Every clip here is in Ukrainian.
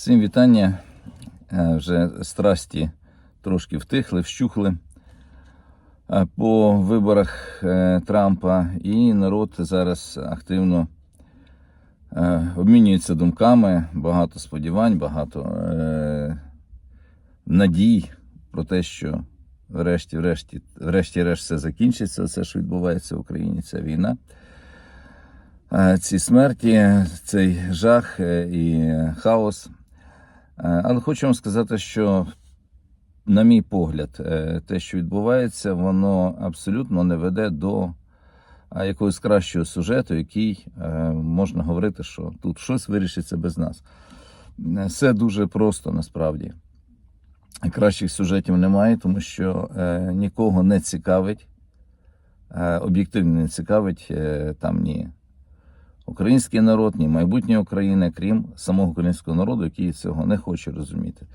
Всім вітання. Е, Вже страсті трошки втихли, вщухли е, по виборах е, Трампа, і народ зараз активно обмінюється думками, багато сподівань, багато надій про те, що врешті-решт все закінчиться, все, що відбувається в Україні, ця війна. Ці смерті, цей жах і хаос. Е, Але хочу вам сказати, що, на мій погляд, е, те, що відбувається, воно абсолютно не веде до якогось кращого сюжету, який е, можна говорити, що тут щось вирішиться без нас. Все дуже просто насправді. Кращих сюжетів немає, тому що нікого не цікавить, об'єктивно не цікавить там ні український народ, ні майбутнє України, крім самого українського народу, який цього не хоче розуміти.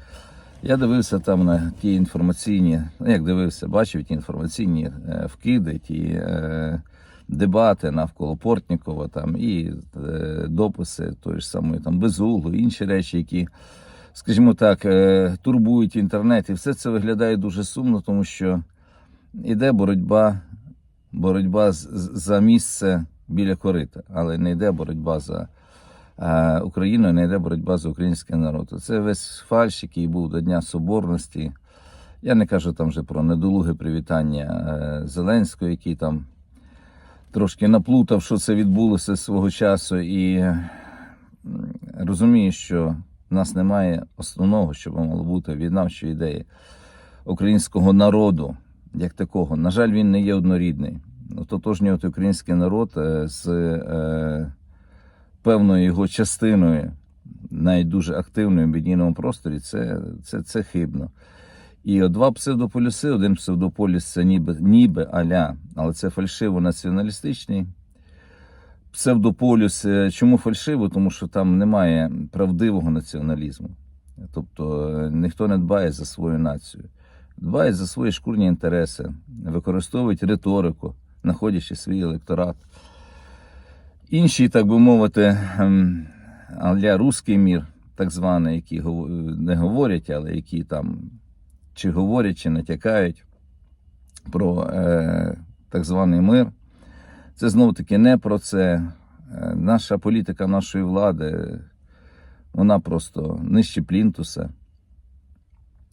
Я дивився там на ті інформаційні, ну як дивився, бачив ті інформаційні е, вкиди, ті е, дебати навколо Портнікова, там і е, дописи тої ж самої там Безуглу, інші речі, які, скажімо так, е, турбують інтернет. І все це виглядає дуже сумно, тому що іде боротьба, боротьба за місце біля корита, але не йде боротьба за е, Україну, не йде боротьба за український народ. Це весь фальш, який був до Дня Соборності. Я не кажу там вже про недолуге привітання е, Зеленського, який там трошки наплутав, що це відбулося свого часу, і розумію, що в нас немає основного, що мало бути віднавчої ідеї українського народу, як такого. На жаль, він не є однорідний. Ототожнювати український народ е, з е, певною його частиною, навіть дуже активною в медійному просторі, це, це, це хибно. І два псевдополюси, один псевдополіс це ніби, ніби аля, але це фальшиво націоналістичний. Псевдополюс, е, чому фальшиво? Тому що там немає правдивого націоналізму. Тобто ніхто не дбає за свою націю, дбає за свої шкурні інтереси, використовують риторику, знаходячи свій електорат. Інші, так би мовити, ем, аля руський мір, так званий, які не говорять, але які там чи говорять, чи натякають про е, так званий мир. Це знову таки не про це. Е, Наша політика нашої влади, вона просто нижче плінтуса.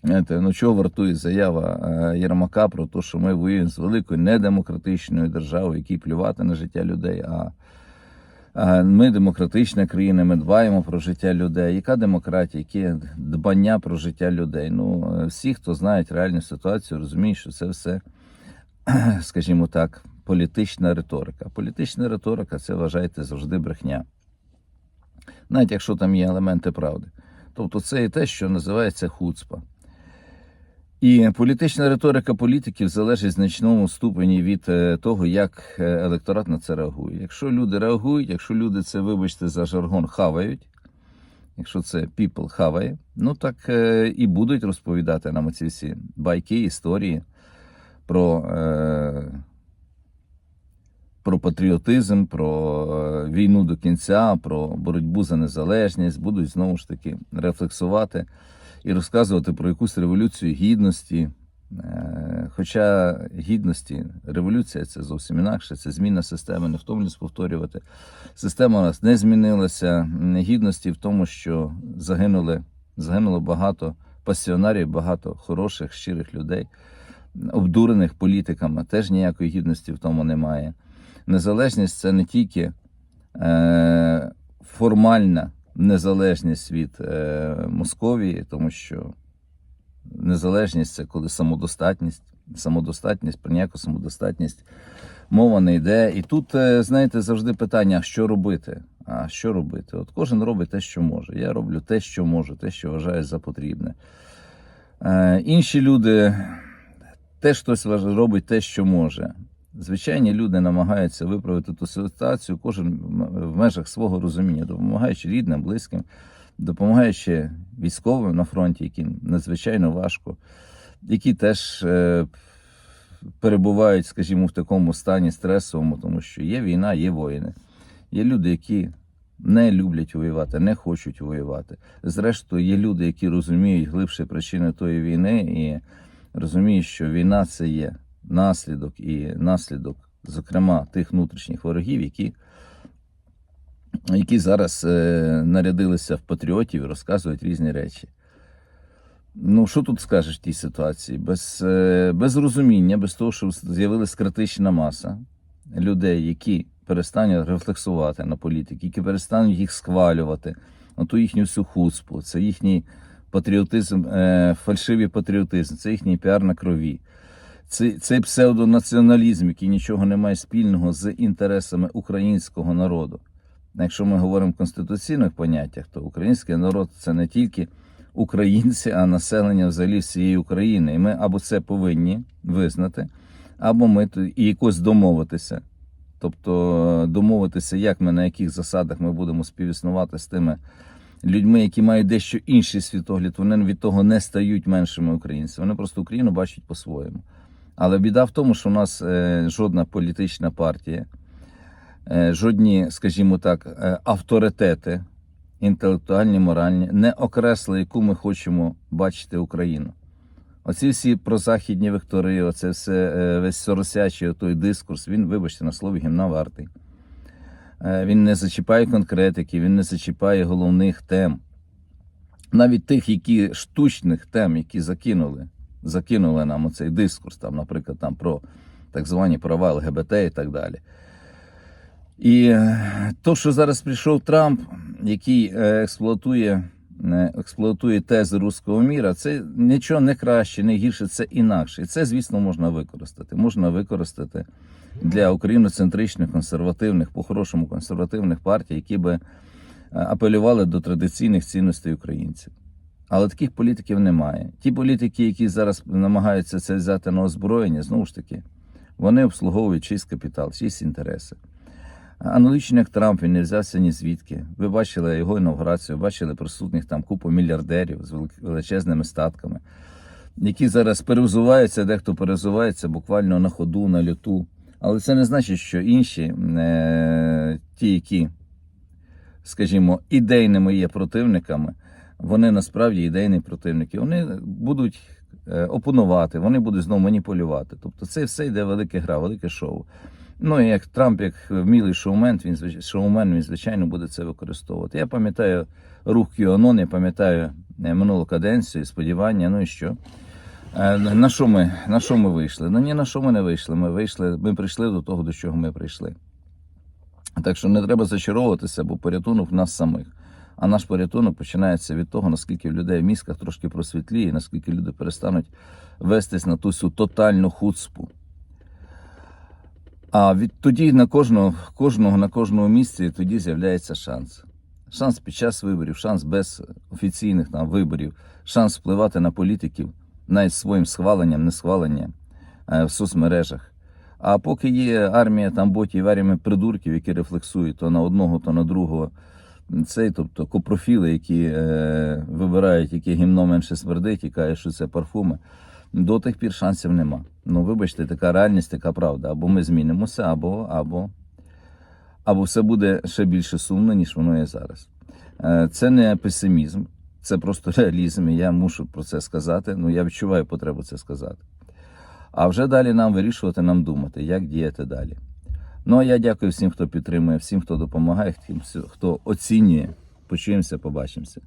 Знаєте, ну чого вартує заява е, Єрмака про те, що ми воюємо з великою недемократичною державою, якій плювати на життя людей. А ми демократична країна, ми дбаємо про життя людей. Яка демократія, яке дбання про життя людей? Ну, е, всі, хто знають реальну ситуацію, розуміють, що це все, скажімо так, політична риторика. Політична риторика це вважайте завжди брехня. Навіть якщо там є елементи правди. Тобто це і те, що називається хуцпа. І політична риторика політиків залежить в значному ступені від е, того, як е, електорат на це реагує. Якщо люди реагують, якщо люди це, вибачте, за жаргон хавають, якщо це people хаває, ну так е, і будуть розповідати нам ці всі байки, історії про, про патріотизм, про війну до кінця, про боротьбу за незалежність, будуть знову ж таки рефлексувати і розказувати про якусь революцію гідності. Е, Хоча гідності, революція це зовсім інакше, це зміна системи, не втомлюсь повторювати. Система у нас не змінилася. Гідності в тому, що загинули, загинуло багато пасіонарів, багато хороших, щирих людей, обдурених політиками. Теж ніякої гідності в тому немає. Незалежність це не тільки е, формальна незалежність від е, Московії, тому що незалежність це коли самодостатність, самодостатність, про ніяку самодостатність мова не йде. І тут, е, знаєте, завжди питання: що робити? А що робити? От кожен робить те, що може. Я роблю те, що можу, те, що вважаю за потрібне. Е, інші люди теж хтось робить те, що може. Звичайні люди намагаються виправити ту ситуацію, кожен в межах свого розуміння, допомагаючи рідним, близьким, допомагаючи військовим на фронті, яким надзвичайно важко, які теж е, перебувають, скажімо, в такому стані стресовому, тому що є війна, є воїни. Є люди, які не люблять воювати, не хочуть воювати. Зрештою, є люди, які розуміють глибше причини тої війни і розуміють, що війна це є наслідок і наслідок, зокрема, тих внутрішніх ворогів, які, які зараз е, нарядилися в патріотів і розказують різні речі. Ну, що тут скажеш в тій ситуації? Без, е, без розуміння, без того, що з'явилась критична маса людей, які перестануть рефлексувати на політики, які перестануть їх схвалювати, на ту їхню всю хуцпу, це їхній патріотизм, е, фальшивий патріотизм, це їхній піар на крові. Цей, псевдонаціоналізм, який нічого не має спільного з інтересами українського народу. Якщо ми говоримо в конституційних поняттях, то український народ це не тільки українці, а населення взагалі всієї України. І ми або це повинні визнати, або ми і якось домовитися. Тобто домовитися, як ми на яких засадах ми будемо співіснувати з тими людьми, які мають дещо інший світогляд, вони від того не стають меншими українцями. Вони просто Україну бачать по-своєму. Але біда в тому, що у нас е, жодна політична партія, е, жодні, скажімо так, е, авторитети інтелектуальні, моральні, не окресли, яку ми хочемо бачити Україну. Оці всі прозахідні вектори, оце все весь соросячий той дискурс, він, вибачте, на слові гімна вартий. Він не зачіпає конкретики, він не зачіпає головних тем. Навіть тих, які штучних тем, які закинули, закинули нам оцей дискурс, там, наприклад, там про так звані права ЛГБТ і так далі. І е, то, що зараз прийшов Трамп, який е, експлуатує, е, експлуатує тези руського міра, це нічого не краще, не гірше, це інакше. І це, звісно, можна використати. Можна використати для україноцентричних, консервативних, по-хорошому консервативних партій, які би апелювали до традиційних цінностей українців. Але таких політиків немає. Ті політики, які зараз намагаються це взяти на озброєння, знову ж таки, вони обслуговують чийсь капітал, чиїсь інтереси. Аналогічно як Трамп, він не взявся ні звідки. Ви бачили його інавгурацію, бачили присутніх там купу мільярдерів з величезними статками, які зараз перевзуваються, дехто перевзувається буквально на ходу, на льоту. Але це не значить, що інші, е, ті, які, скажімо, ідейними є противниками, вони насправді ідейні противники. Вони будуть е, опонувати, вони будуть знову маніпулювати. Тобто це все йде велика гра, велике шоу. Ну, і як Трамп, як вмілий шоумен, він шоумен, він звичайно буде це використовувати. Я пам'ятаю рух QAnon, я пам'ятаю е, минулу каденцію, сподівання, ну і що. Е, На що ми, на що ми вийшли? Ну ні на що ми не вийшли. Ми вийшли, ми прийшли до того, до чого ми прийшли. Так що не треба зачаровуватися, бо порятунок в нас самих. А наш порятунок починається від того, наскільки людей в мізках трошки просвітліє, наскільки люди перестануть вестись на ту тотальну хуцпу. А від тоді на кожного, кожного на кожному місці тоді з'являється шанс. Шанс під час виборів, шанс без офіційних там виборів, шанс впливати на політиків навіть своїм схваленням, несхваленням е, в соцмережах. А поки є армія там ботів, армія придурків, які рефлексують то на одного, то на другого. Цей, тобто копрофіли, які е, вибирають, яке гімно менше смердить, і кажуть, що це парфуми. До тих пір шансів нема. Ну, вибачте, така реальність, така правда. Або ми змінимося, або, або, або все буде ще більше сумно, ніж воно є зараз. Е, Це не песимізм, це просто реалізм. І я мушу про це сказати. Ну, я відчуваю потребу це сказати. А вже далі нам вирішувати, нам думати, як діяти далі. Ну а я дякую всім, хто підтримує, всім, хто допомагає, всім, хто оцінює. Почуємося, побачимося.